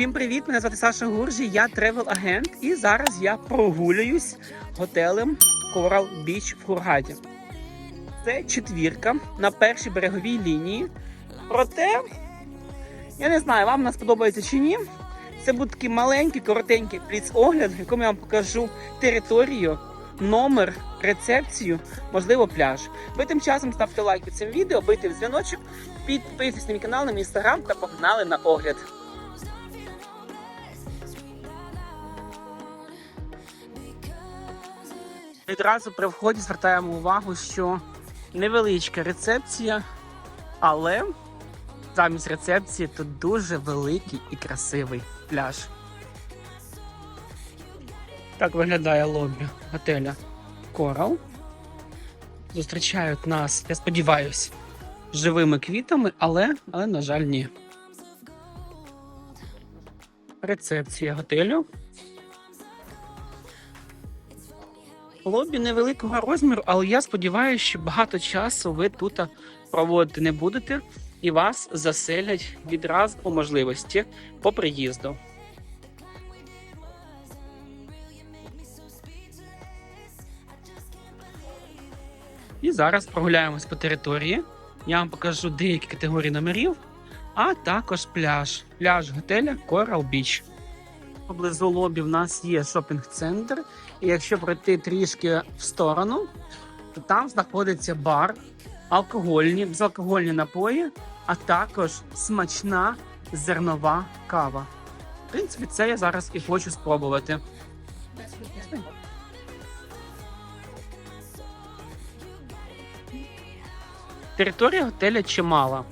Всім привіт! Мене звати Саша Гуржі, я тревел-агент, і зараз я прогулююсь готелем Coral Beach в Хургаді. Це четвірка на першій береговій лінії. Проте, я не знаю, вам нас подобається чи ні. Це буде такий маленький, коротенький пліц-огляд, в якому я вам покажу територію, номер, рецепцію, можливо, пляж. Ви тим часом ставте лайк під цим відео, бийте в дзвіночок, підписуйтесь на мій канал, на мій інстаграм та погнали на огляд. Відразу при вході звертаємо увагу, що невеличка рецепція, але замість рецепції тут дуже великий і красивий пляж. Так виглядає лобі готеля Coral. Зустрічають нас, я сподіваюся, живими квітами, але, але, на жаль, ні. Рецепція готелю. Лобі невеликого розміру, але я сподіваюся, що багато часу ви тут проводити не будете і вас заселять відразу по можливості по приїзду. І зараз прогуляємось по території. Я вам покажу деякі категорії номерів, а також пляж. Пляж готеля Coral Beach. Поблизу лобі в нас є шопінг-центр. І якщо пройти трішки в сторону, то там знаходиться бар, алкогольні, безалкогольні напої, а також смачна зернова кава. В принципі, це я зараз і хочу спробувати. Територія готеля чимала.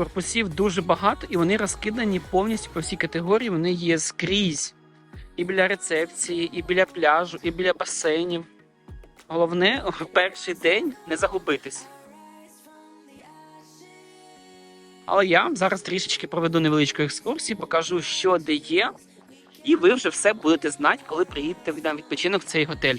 Корпусів дуже багато і вони розкидані повністю по всій категорії. Вони є скрізь. І біля рецепції, і біля пляжу, і біля басейнів. Головне, в перший день не загубитись. Але я зараз трішечки проведу невеличку екскурсію, покажу, що де є, і ви вже все будете знати, коли приїдете на відпочинок в цей готель.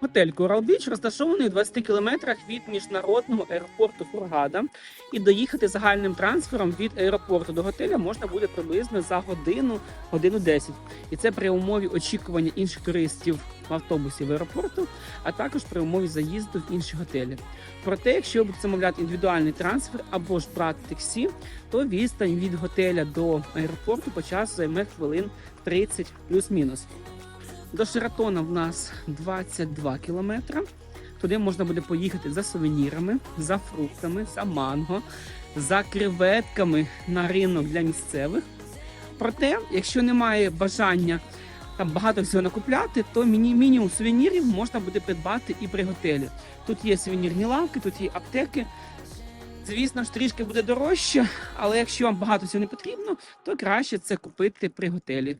Готель Coral Beach розташований у 20 кілометрах від міжнародного аеропорту Фургада. І доїхати загальним трансфером від аеропорту до готеля можна буде приблизно за годину, годину 10. І це при умові очікування інших туристів в автобусі в аеропорту, а також при умові заїзду в інші готелі. Проте, якщо ви будете замовляти індивідуальний трансфер або ж брати таксі, то відстань від готеля до аеропорту по часу займе хвилин 30 плюс-мінус. До Шератона в нас 22 кілометри. Туди можна буде поїхати за сувенірами, за фруктами, за манго, за креветками на ринок для місцевих. Проте, якщо немає бажання там багато всього накупляти, то міні мінімум сувенірів можна буде придбати і при готелі. Тут є сувенірні лавки, тут є аптеки. Звісно ж, трішки буде дорожче, але якщо вам багато всього не потрібно, то краще це купити при готелі.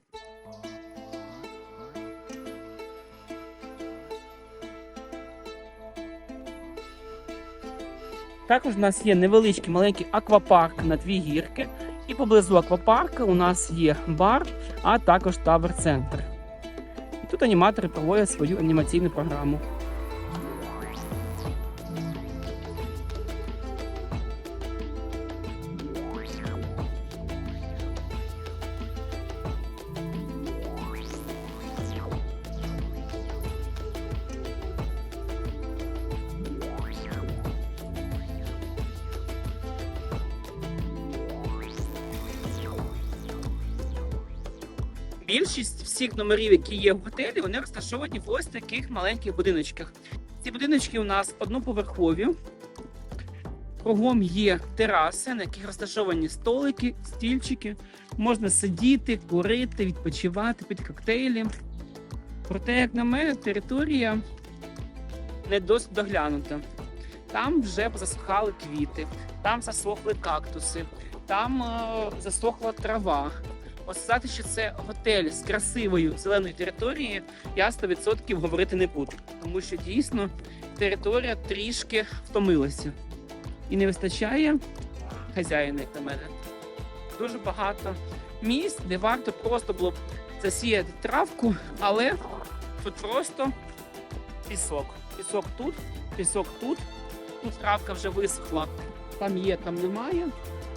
Також у нас є невеличкий маленький аквапарк на дві гірки. І поблизу аквапарка у нас є бар, а також тавер-центр. І тут аніматори проводять свою анімаційну програму. Більшість всіх номерів, які є в готелі, вони розташовані в ось таких маленьких будиночках. Ці будиночки у нас одноповерхові. Кругом є тераси, на яких розташовані столики, стільчики. Можна сидіти, курити, відпочивати, пити коктейлі. Проте, як на мене, територія не досить доглянута. Там вже засухали квіти, там засохли кактуси, там е, засохла трава. От сказати, що це готель з красивою зеленою територією, я 100% говорити не буду. Тому що дійсно територія трішки втомилася. І не вистачає хазяїна, на мене. Дуже багато місць, де варто просто було б засіяти травку, але тут просто пісок. Пісок тут, пісок тут. Тут травка вже висохла. Там є, там немає.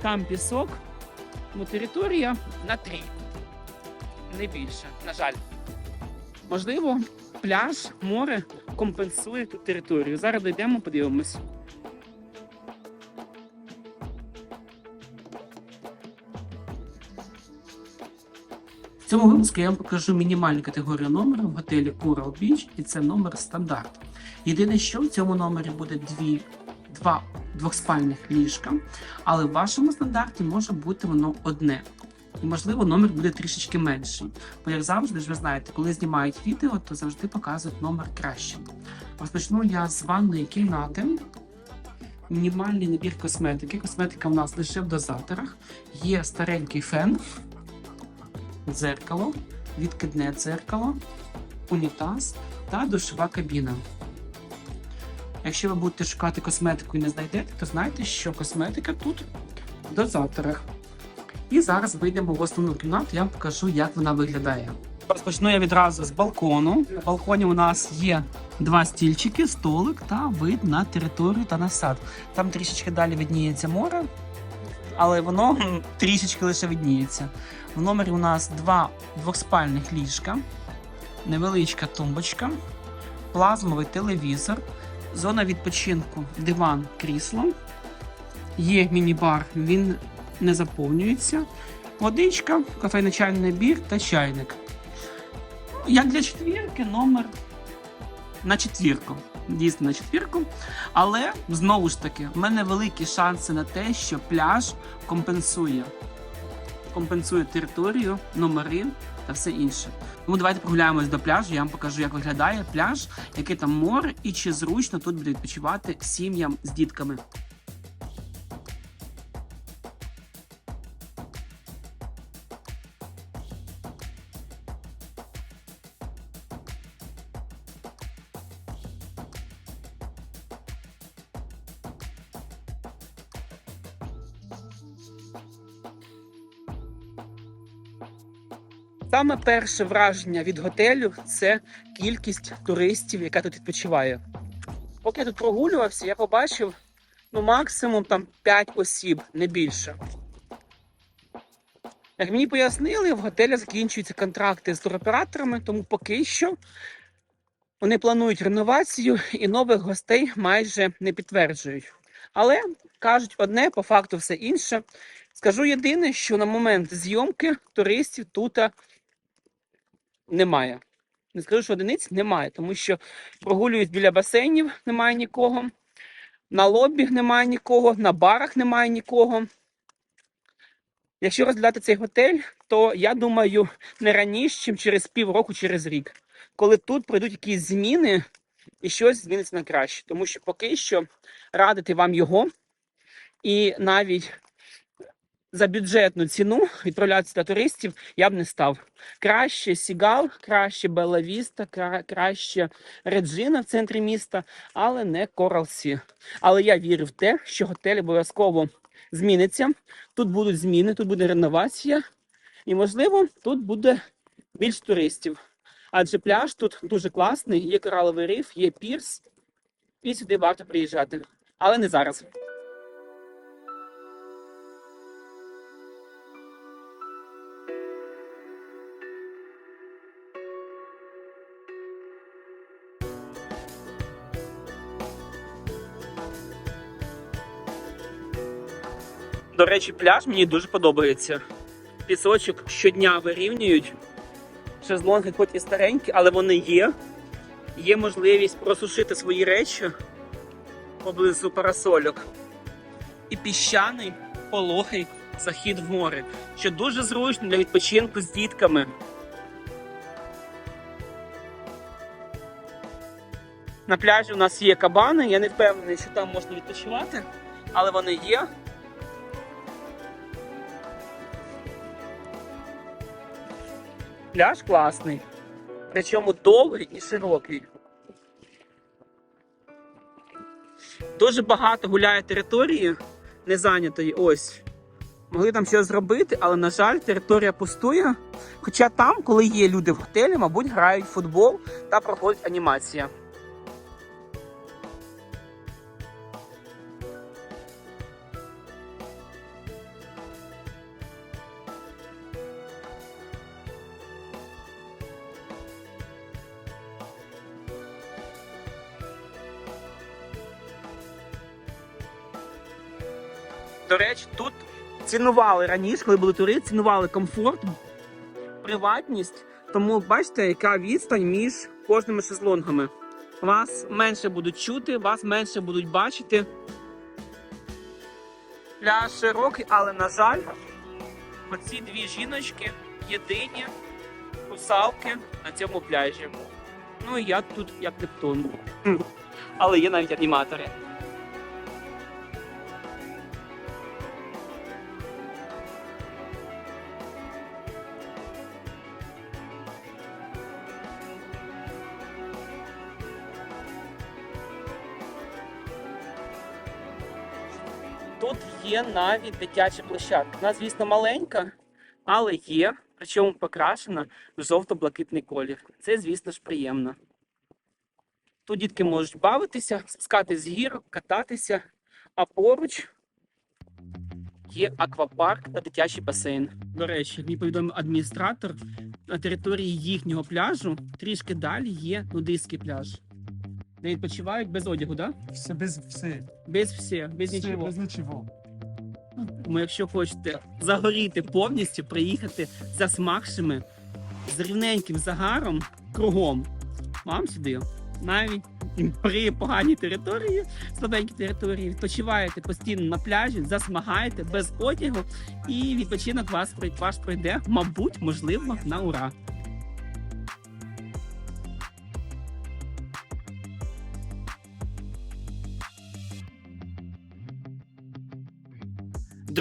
Там пісок. Ну, територія на трійку. Не більше, на жаль. Можливо, пляж, море компенсує ту територію. Зараз дійдемо, подивимось. В цьому випуску я вам покажу мінімальну категорію номера в готелі Coral Beach, і це номер стандарт. Єдине, що в цьому номері буде дві, два двохспальних ліжка, але в вашому стандарті може бути воно одне. І, можливо, номер буде трішечки менший. Бо, як завжди, ж ви знаєте, коли знімають відео, то завжди показують номер краще. Розпочну я з ванної кімнати. Мінімальний набір косметики. Косметика в нас лише в дозаторах. Є старенький фен, дзеркало, відкидне дзеркало, унітаз та душова кабіна. Якщо ви будете шукати косметику і не знайдете, то знайте, що косметика тут в дозаторах. І зараз вийдемо в основну кімнату, я вам покажу, як вона виглядає. Розпочну я відразу з балкону. На балконі у нас є два стільчики, столик та вид на територію та на сад. Там трішечки далі видніється море, але воно трішечки лише видніється. В номері у нас два двохспальних ліжка, невеличка тумбочка, плазмовий телевізор, зона відпочинку, диван, крісло. Є міні-бар, він не заповнюється. Водичка, кафейно-чайний набір та чайник. Як для четвірки, номер на четвірку. Дійсно на четвірку. Але знову ж таки, в мене великі шанси на те, що пляж компенсує. Компенсує територію, номери та все інше. Тому давайте прогуляємось до пляжу. Я вам покажу, як виглядає пляж, яке там море і чи зручно тут буде відпочивати сім'ям з дітками. Саме перше враження від готелю це кількість туристів, яка тут відпочиває. Поки я тут прогулювався, я побачив ну, максимум там 5 осіб, не більше. Як мені пояснили, в готелі закінчуються контракти з туроператорами, тому поки що вони планують реновацію і нових гостей майже не підтверджують. Але кажуть одне, по факту все інше. Скажу єдине, що на момент зйомки туристів тут немає. Не скажу, що одиниць немає, тому що прогулюють біля басейнів, немає нікого. На лобі немає нікого, на барах немає нікого. Якщо розглядати цей готель, то я думаю, не раніше, ніж через півроку, через рік, коли тут пройдуть якісь зміни і щось зміниться на краще. Тому що поки що радити вам його і навіть за бюджетну ціну відправлятися для туристів я б не став. Краще Сігал, краще Белла Віста, кра- краще Реджина в центрі міста, але не Корал Сі. Але я вірю в те, що готель обов'язково зміниться. Тут будуть зміни, тут буде реновація, і, можливо, тут буде більш туристів. Адже пляж тут дуже класний, є кораловий риф, є пірс, і сюди варто приїжджати. Але не зараз. До речі, пляж мені дуже подобається. Пісочок щодня вирівнюють. Шезлонги хоч і старенькі, але вони є. Є можливість просушити свої речі поблизу парасольок. І піщаний пологий захід в море, що дуже зручно для відпочинку з дітками. На пляжі у нас є кабани, я не впевнений, що там можна відпочивати, але вони є. Пляж класний, причому довгий і широкий. Дуже багато гуляє території незайнятої. Ось. Могли там щось зробити, але, на жаль, територія пустує. Хоча там, коли є люди в готелі, мабуть, грають в футбол та проходить анімація. До речі, тут цінували раніше, коли були тури, цінували комфорт, приватність. Тому бачите, яка відстань між кожними шезлонгами. Вас менше будуть чути, вас менше будуть бачити. Пляж широкий, але, на жаль, оці дві жіночки єдині русалки на цьому пляжі. Ну і я тут як Нептун. Але є навіть аніматори. Тут є навіть дитяча площадка. Вона, звісно, маленька, але є, причому покрашена в жовто-блакитний колір. Це, звісно ж, приємно. Тут дітки можуть бавитися, спускати з гір, кататися, а поруч є аквапарк та дитячий басейн. До речі, як мені повідомив адміністратор, на території їхнього пляжу трішки далі є нудистський пляж. Де відпочивають без одягу, так? Да? Все без все. Без все, без Все, нічого. без нічого. Тому якщо хочете загоріти повністю, приїхати засмагшими з рівненьким загаром кругом, вам сюди. Навіть при поганій території, слабенькій території, відпочиваєте постійно на пляжі, засмагаєте без одягу, і відпочинок вас ваш пройде, мабуть, можливо, на ура.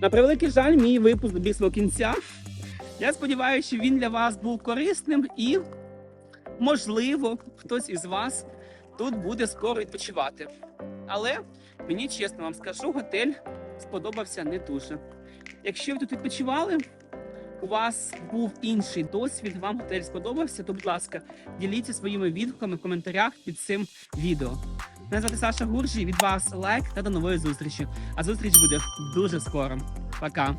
На превеликий жаль, мій випуск добіг свого кінця. Я сподіваюся, що він для вас був корисним і, можливо, хтось із вас тут буде скоро відпочивати. Але мені чесно вам скажу, готель сподобався не дуже. Якщо ви тут відпочивали, у вас був інший досвід, вам готель сподобався, то, будь ласка, діліться своїми відгуками в коментарях під цим відео. Мене звати Саша Гуржі. Від вас лайк та до нової зустрічі. А зустріч буде дуже скоро. Пока.